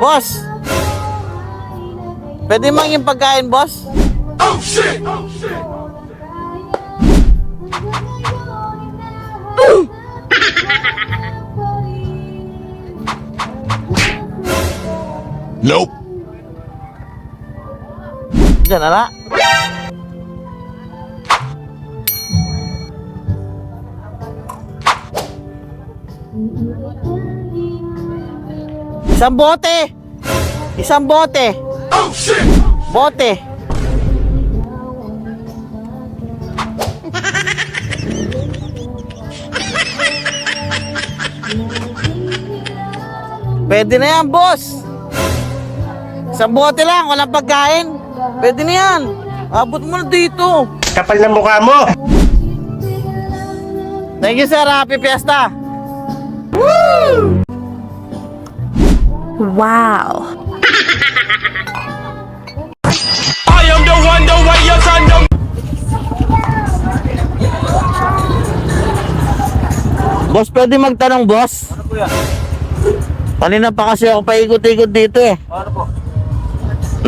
Boss! Pwede manging pagkain, boss? Nope. Diyan, ala. Isang bote! Isang bote! Bote! Pwede na yan, boss! Isang bote lang, walang pagkain. Pwede na yan. Abot mo na dito. Kapal ng mukha mo! Thank you, sir. Happy Fiesta. Wow. I am the one, the way your son don't Boss, pwede magtanong, boss? Ano po yan? Kanina pa kasi ako paikot-ikot dito eh. Ano po?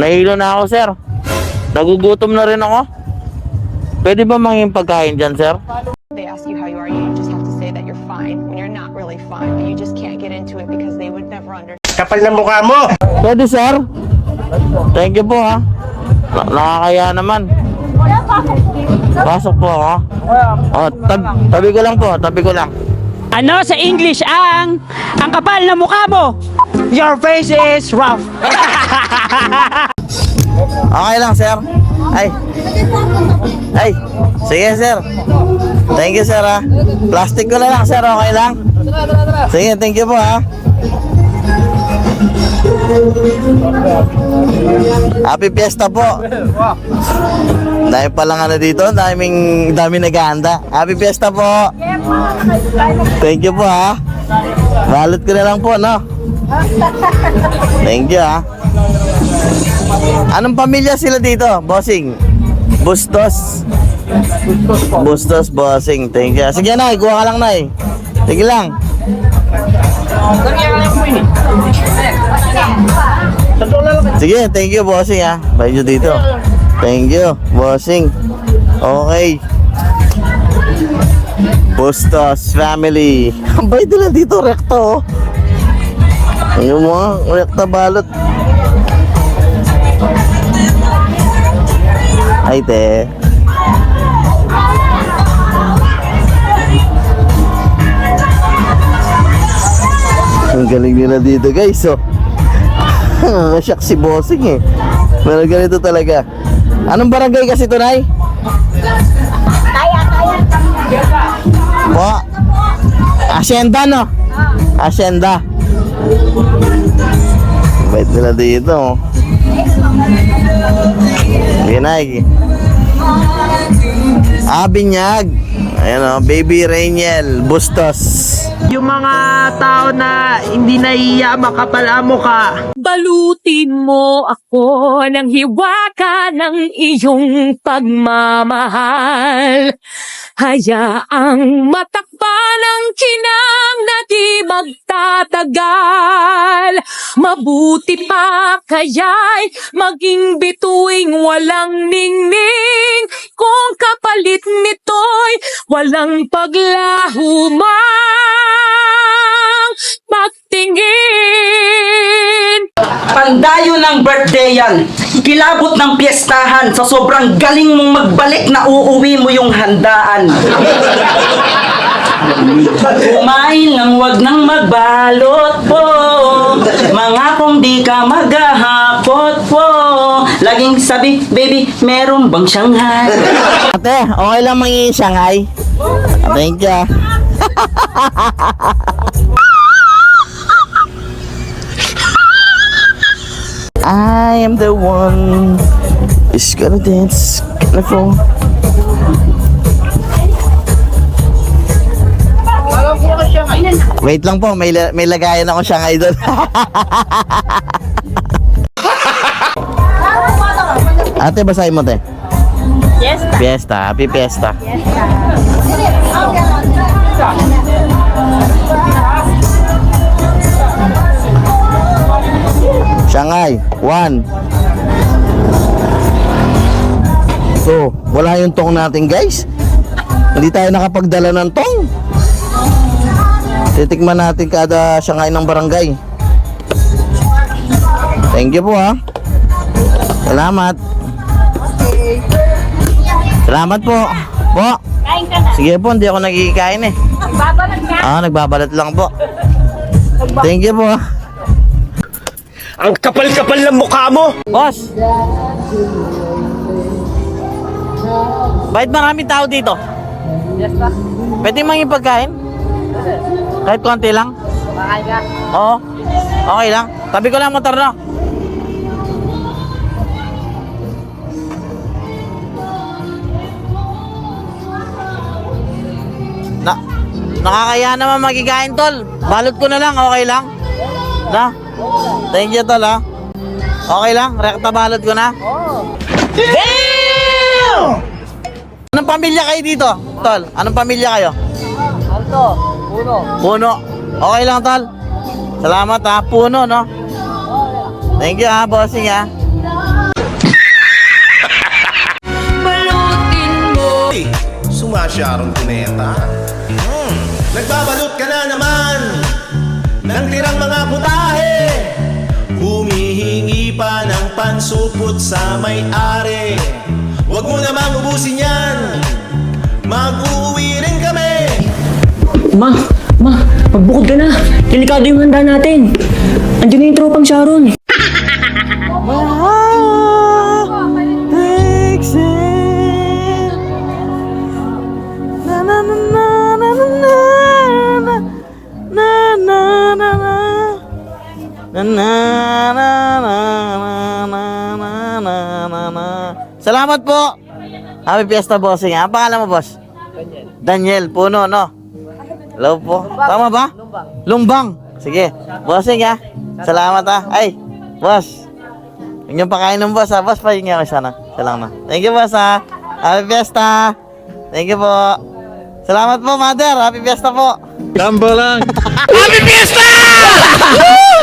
Nahilo na ako, sir. Nagugutom na rin ako. Pwede ba manging pagkain dyan, sir? They ask you how you are, you just have to say that you're fine when you're not really fine, but you just can't get into it because they would never understand. Kapal ng mukha mo! Pwede, sir. Thank you po, ha. Na- nakakaya naman. Pasok po, ha. Oh, tab- tabi ko lang po, tabi ko lang. Ano sa English ang ang kapal na mukha mo? Your face is rough. Okay lang, sir. Ay. Ay. Sige, sir. Thank you, sir, ha. Plastic ko na lang, sir. Okay lang? Sige, thank you po, ha. Happy Fiesta po. Dahil pa lang ano dito, daming daming naghahanda. Happy Fiesta po. Thank you po ha. Balot ko na lang po, no? Thank you ha. Anong pamilya sila dito, bossing? Bustos. Bustos, bossing. Thank you. Sige na, kuha ka lang na Sige lang. Sige, thank you, bossing ha. Bye dito. Thank you, bossing. Okay. Bustos family. Ang bait nila dito, rekto. oh. Ayun mo, rekta balot. Ay, te. Galing nila dito, guys. Oh. Shock si bossing eh. Pero ganito talaga. Anong barangay kasi ito, Nay? Po. Asyenda, no? Asyenda. Bait nila dito. oh. Yan ay. Ah, binyag. Ayan o, baby Rainiel, Bustos. Yung mga tao na hindi naiya makapal ang mukha. Balutin mo ako ng hiwaka ng iyong pagmamahal. Hayaang matakpan ang kinang na di magtatagal. Mabuti pa kaya'y maging bituing walang ningning. Kung kapalit nito'y walang paglahumang pagtingin. Pandayo ng birthday yan. Kilabot ng piyestahan sa sobrang galing mong magbalik na uuwi mo yung handaan. Kumain lang wag nang magbalot po Mga kung di ka maghahapot po Laging sabi, baby, meron bang Shanghai? Ate, okay lang mangingi Shanghai? You. ah. I am the one is gonna dance gonna fall. Wait lang po, may, la- may lagayan ako Shanghai doon. Ate, basahin mo, te. Fiesta. Fiesta. Happy Fiesta. Shanghai, 1. So, wala yung tong natin guys. Hindi tayo nakapagdala ng tong. Titikman natin kada Shanghai ng barangay. Thank you po ha. Salamat. Salamat po. Po. Sige po, hindi ako nagkikain eh. Ah, nagbabalat lang po. Thank you po ha. Ang kapal-kapal ng mukha mo! Boss! Bakit maraming tao dito? Yes, pa. Pwede mang pagkain? Kahit konti lang? Makain ka? Oo. Okay lang. Tabi ko lang motor na. Na, nakakaya naman magkikain, tol. Balot ko na lang, okay lang? Na? Thank you, tol, ha? Okay lang? Rekta balot ko na? Damn! Anong pamilya kayo dito, tol? Anong pamilya kayo? Alto, Puno. Puno. Okay lang, tol. Salamat, ha? Puno, no? Thank you, ha, bossing, ha? Sumasyarong kuneta. Hmm. Nagbabalot ka na naman ng tirang mga putahe. Humihingi pa ng pansupot sa may-ari. Huwag mo namang ubusin yan. Mag-uwi. Ma, ma, magbukod ka na. Delikado yung handa natin. Andiyan na yung tropang Sharon. Salamat po! Happy Fiesta, bossing. Ang pangalan mo, boss? Daniel. Daniel Puno, no? Hello po. Tama ba? Lumbang. Lumbang. Sige. Bossing ha. Salamat ha. Ay, boss. Huwag niyong pakain ng boss ha. Boss, pahingi ako sana. Siya lang na. Thank you boss ha. Happy Fiesta. Thank you po. Salamat po, mother. Happy Fiesta po. Gamba lang! Happy Fiesta!